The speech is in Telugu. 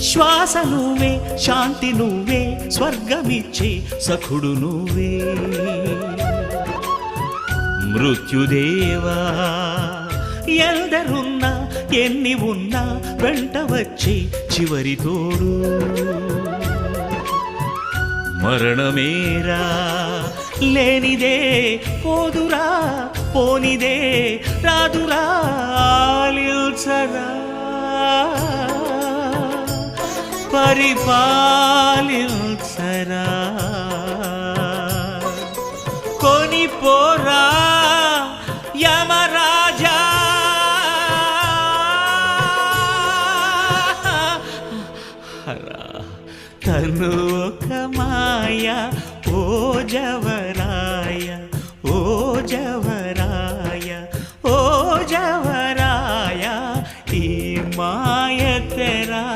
శ్వాస నువ్వే శాంతి నువ్వే స్వర్గమిచ్చే సఖుడు నువ్వే. మృత్యుదేవా ఎందరున్నా ఎన్ని ఉన్నా వెంట వచ్చే చివరి తోడు. మరణమేరా లేనిదే పోదురా పోనిదే రాదురా పరిపాలించరా? కొని పోరా యమరాజా? హరా తను ఒక మాయ ఓ జవరాయ ఓ జవరాయ ఓ జవరాయ ఈ మాయ తెరా